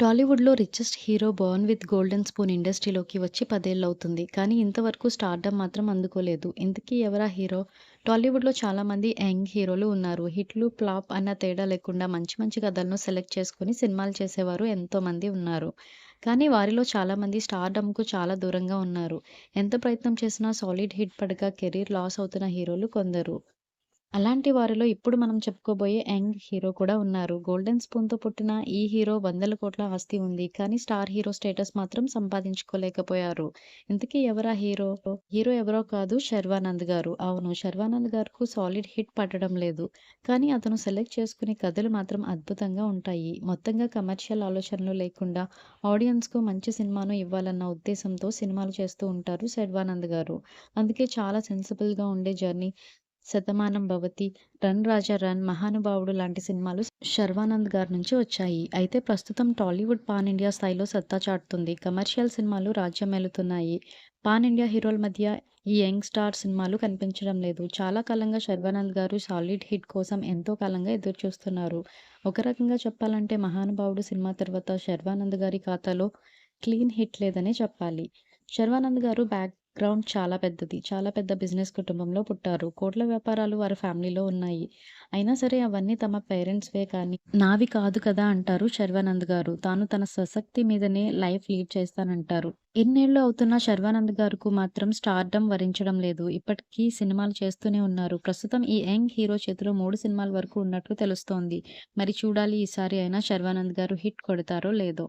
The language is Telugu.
టాలీవుడ్‌లో richest hero 'born with golden spoon' ఇండస్ట్రీలోకి వచ్చి పదేళ్ళవుతుంది. కానీ ఇంతవరకు స్టార్డమ్ మాత్రం అందుకోలేదు. ఇంతకీ ఎవరా హీరో? టాలీవుడ్‌లో చాలామంది యంగ్ హీరోలు ఉన్నారు. హిట్లు, ఫ్లాప్ అన్న తేడా లేకుండా మంచి మంచి కథలను సెలెక్ట్ చేసుకొని సినిమాలు చేసేవారు ఎంతోమంది ఉన్నారు. కానీ వారిలో చాలామంది స్టార్డమ్‌కు చాలా దూరంగా ఉన్నారు. ఎంత ప్రయత్నం చేసినా సాలిడ్ హిట్ పడక కెరీర్ లాస్ అవుతున్న హీరోలు కొందరు. అలాంటి వారిలో ఇప్పుడు మనం చెప్పుకోబోయే యంగ్ హీరో కూడా ఉన్నారు. గోల్డెన్ స్పూన్‌తో పుట్టిన ఈ హీరో వందల కోట్ల ఆస్తి ఉంది. కానీ స్టార్ హీరో స్టేటస్ మాత్రం సంపాదించుకోలేకపోయారు. ఇంతకీ ఎవరా హీరో? హీరో ఎవరో కాదు శర్వానంద్ గారు. అవును శర్వానంద్ గారుకు సాలిడ్ హిట్ పట్టడం లేదు. కానీ అతను సెలెక్ట్ చేసుకునే కథలు మాత్రం అద్భుతంగా ఉంటాయి. మొత్తంగా కమర్షియల్ ఆలోచనలు లేకుండా ఆడియన్స్‌కు మంచి సినిమాను ఇవ్వాలన్న ఉద్దేశంతో సినిమాలు చేస్తూ ఉంటారు శర్వానంద్ గారు. అందుకే చాలా సెన్సిబుల్‌గా ఉండే 'జర్నీ', 'శతమానం భవతి', 'రన్ రాజా రన్', 'మహానుభావుడు' లాంటి సినిమాలు శర్వానంద్ గారి నుంచి వచ్చాయి. అయితే ప్రస్తుతం టాలీవుడ్ పాన్ ఇండియా స్థాయిలో సత్తా చాటుతుంది. కమర్షియల్ సినిమాలు రాజ్యమేలుతున్నాయి. పాన్ ఇండియా హీరోల మధ్య ఈ యంగ్ స్టార్ సినిమాలు కనిపించడం లేదు. చాలా కాలంగా శర్వానంద్ గారు సాలిడ్ హిట్ కోసం ఎంతో కాలంగా ఎదురుచూస్తున్నారు. ఒక రకంగా చెప్పాలంటే 'మహానుభావుడు' సినిమా తర్వాత శర్వానంద్ గారి ఖాతాలో క్లీన్ హిట్ లేదనే చెప్పాలి. శర్వానంద్ గారు బ్యాక్ బ్యాక్‌గ్రౌండ్ చాలా పెద్దది. చాలా పెద్ద బిజినెస్ కుటుంబంలో పుట్టారు. కోట్ల వ్యాపారాలు వారి ఫ్యామిలీలో ఉన్నాయి. అయినా సరే అవన్నీ తమ పేరెంట్స్‌వే కానీ నావి కాదు కదా అంటారు శర్వానంద్ గారు. తాను తన స్వశక్తి మీదనే లైఫ్ లీడ్ చేస్తానంటారు. ఎన్నేళ్ళు అవుతున్న శర్వానంద్ గారుకు మాత్రం స్టార్డమ్ వరించడం లేదు. ఇప్పటికీ సినిమాలు చేస్తూనే ఉన్నారు. ప్రస్తుతం ఈ యంగ్ హీరో చేతిలో మూడు సినిమాల వరకు ఉన్నట్లు తెలుస్తోంది. మరి చూడాలి ఈసారి అయినా శర్వానంద్ గారు హిట్ కొడతారో లేదో?